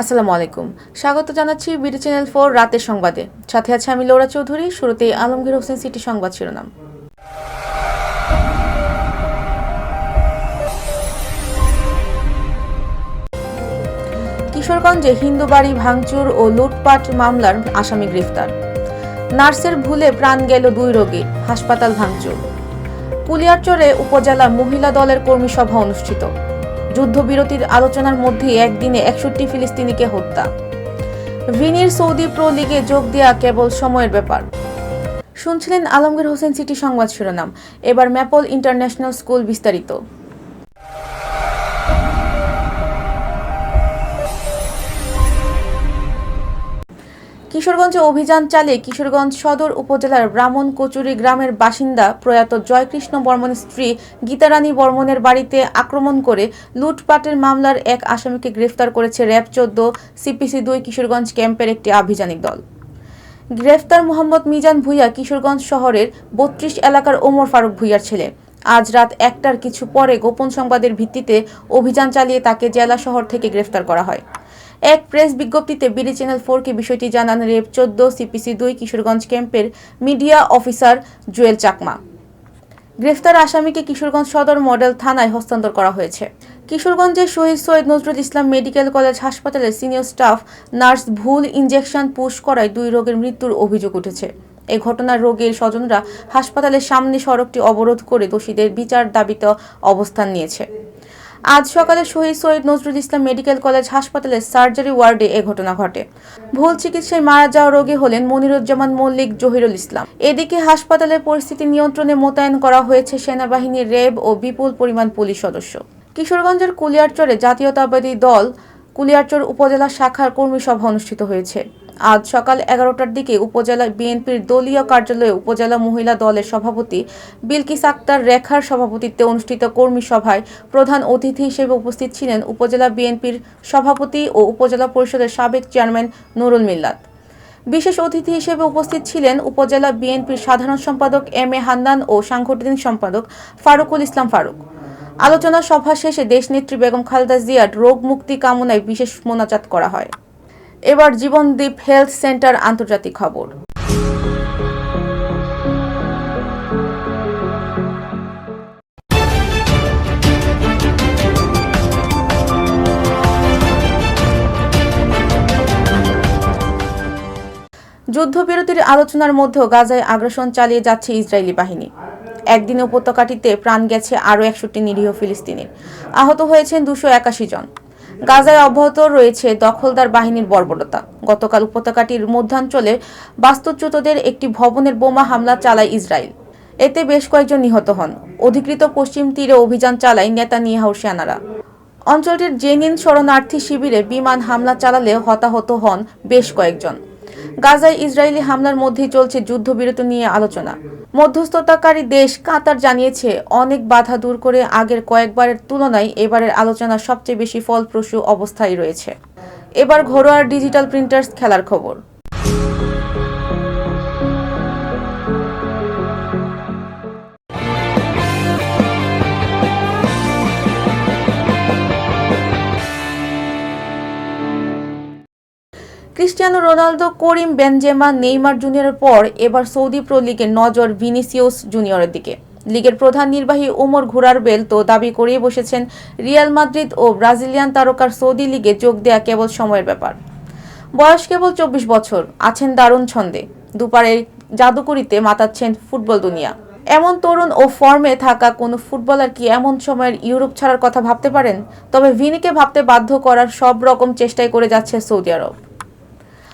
আসসালামু আলাইকুম। স্বাগত জানাচ্ছি বিডি চ্যানেল ফোর রাতের সংবাদে। সাথে আছে আমি লোরা চৌধুরী শুরুতে আলমগীর হোসেন সিটি সংবাদ শিরোনাম। কিশোরগঞ্জে হিন্দু বাড়ি ভাঙচুর ও লুটপাট মামলার আসামি গ্রেফতার। নার্সের ভুলে প্রাণ গেল দুই রোগী, হাসপাতাল ভাঙচুর। পুলিয়ারচরে উপজেলা মহিলা দলের কর্মী সভা অনুষ্ঠিত। যুদ্ধবিরতির আলোচনার মধ্যেই একদিনে একষট্টি ফিলিস্তিনিকে হত্যা। ভিনির সৌদি প্রো লিগে যোগ দেওয়া কেবল সময়ের ব্যাপার। শুনছিলেন আলমগীর হোসেন সিটি সংবাদ শিরোনাম। এবার ম্যাপল ইন্টারন্যাশনাল স্কুল বিস্তারিত। কিশোরগঞ্জে অভিযান চালিয়ে কিশোরগঞ্জ সদর উপজেলার ব্রাহ্মণ কচুরি গ্রামের বাসিন্দা প্রয়াত জয়কৃষ্ণ বর্মনের স্ত্রী গীতারানী বর্মনের বাড়িতে আক্রমণ করে লুটপাটের মামলার এক আসামিকে গ্রেফতার করেছে র্যাব চোদ্দ সিপিসি দুই কিশোরগঞ্জ ক্যাম্পের একটি আভিযানিক দল। গ্রেফতার মোহাম্মদ মিজান ভুইয়া কিশোরগঞ্জ শহরের বত্রিশ এলাকার ওমর ফারুক ভুইয়ার ছেলে। আজ রাত একটার কিছু পরে গোপন সংবাদের ভিত্তিতে অভিযান চালিয়ে তাকে জেলা শহর থেকে গ্রেফতার করা হয়। এক প্রেস বিজ্ঞপ্তিতে বিডি চ্যানেল ফোরকে বিষয়টি জানান রেপ চোদ্দ সিপিসি দুই কিশোরগঞ্জ ক্যাম্পের মিডিয়া অফিসার জুয়েল চাকমা। গ্রেফতার আসামিকে কিশোরগঞ্জ সদর মডেল থানায় হস্তান্তর করা হয়েছে। কিশোরগঞ্জের শহীদ সৈয়দ নজরুল ইসলাম মেডিকেল কলেজ হাসপাতালের সিনিয়র স্টাফ নার্স ভুল ইনজেকশন পুশ করায় দুই রোগের মৃত্যুর অভিযোগ উঠেছে। এ ঘটনার রোগীর স্বজনরা হাসপাতালের সামনে সড়কটি অবরোধ করে দোষীদের বিচার দাবিতে অবস্থান নিয়েছে। আজ সকালে শহীদ সৈয়দ নজরুল ইসলাম মেডিকেল কলেজ হাসপাতালের সার্জারি ওয়ার্ডে এ ঘটনা ঘটে। ভুল চিকিৎসায় মারা যাওয়া রোগী হলেন মনিরুজ্জামান মল্লিক জহিরুল ইসলাম। এদিকে হাসপাতালের পরিস্থিতি নিয়ন্ত্রণে মোতায়েন করা হয়েছে সেনাবাহিনীর রেব ও বিপুল পরিমাণ পুলিশ সদস্য। কিশোরগঞ্জের কুলিয়ারচরে জাতীয়তাবাদী দল কুলিয়ারচর উপজেলা শাখার কর্মী সভা অনুষ্ঠিত হয়েছে। আজ সকাল এগারোটার দিকে উপজেলা বিএনপির দলীয় কার্যালয়ে উপজেলা মহিলা দলের সভাপতি বিলকিস আক্তার রেখার সভাপতিত্বে অনুষ্ঠিত কর্মী সভায় প্রধান অতিথি হিসেবে উপস্থিত ছিলেন উপজেলা বিএনপির সভাপতি ও উপজেলা পরিষদের সাবেক চেয়ারম্যান নুরুল মিল্লাত। বিশেষ অতিথি হিসেবে উপস্থিত ছিলেন উপজেলা বিএনপির সাধারণ সম্পাদক এম এ হান্নান ও সাংগঠনিক সম্পাদক ফারুকুল ইসলাম ফারুক। আলোচনা সভা শেষে দেশনেত্রী বেগম খালেদা জিয়ার রোগ মুক্তি কামনায় বিশেষ মোনাজাত করা হয়। এবার জীবনদ্বীপ হেলথ সেন্টার আন্তর্জাতিক খবর। যুদ্ধবিরতির আলোচনার মধ্যেও গাজায় আগ্রাসন চালিয়ে যাচ্ছে ইসরায়েলি বাহিনী। একদিনে উপত্যকাটিতে প্রাণ গেছে আরও একষট্টি নিরীহ ফিলিস্তিনির। আহত হয়েছেন দুশো একাশি জন। গাজায় অব্যাহত রয়েছে দখলদার বাহিনীর বর্বরতা। গতকাল উপত্যকাটির মধ্যাঞ্চলে বাস্তুচ্যুতদের একটি ভবনের বোমা হামলা চালায় ইসরায়েল। এতে বেশ কয়েকজন নিহত হন। অধিকৃত পশ্চিম তীরে অভিযান চালায় নেতানিয়াহু সেনারা। অঞ্চলটির জেনিন শরণার্থী শিবিরে বিমান হামলা চালালে হতাহত হন বেশ কয়েকজন। গাজায় ইসরায়েলি হামলার মধ্যেই চলছে যুদ্ধবিরতি নিয়ে আলোচনা। মধ্যস্থতাকারী দেশ কাতার জানিয়েছে, অনেক বাধা দূর করে আগের কয়েকবারের তুলনায় এবারের আলোচনা সবচেয়ে বেশি ফলপ্রসূ অবস্থায় রয়েছে। এবার ঘরোয়া ডিজিটাল প্রিন্টার্স খেলার খবর। Cristiano Ronaldo, Karim Benzema, Neymar জুনিয়রের পর এবার সৌদি প্রো লিগের নজর ভিনিসিয়াস জুনিয়রের দিকে। লিগের প্রধান নির্বাহী ওমর ঘোরার বেল তো দাবি করিয়ে বসেছেন রিয়াল মাদ্রিদ ও ব্রাজিলিয়ান তারকার সৌদি লিগে যোগ দেয়া কেবল সময়ের ব্যাপার। বয়স কেবল চব্বিশ বছর, আছেন দারুণ ছন্দে। দুপারে জাদুকরিতে মাতাচ্ছেন ফুটবল দুনিয়া। এমন তরুণ ও ফর্মে থাকা কোনো ফুটবলার কি এমন সময়ের ইউরোপ ছাড়ার কথা ভাবতে পারেন? তবে ভিনিকে ভাবতে বাধ্য করার সব রকম চেষ্টাই করে যাচ্ছে সৌদি আরব।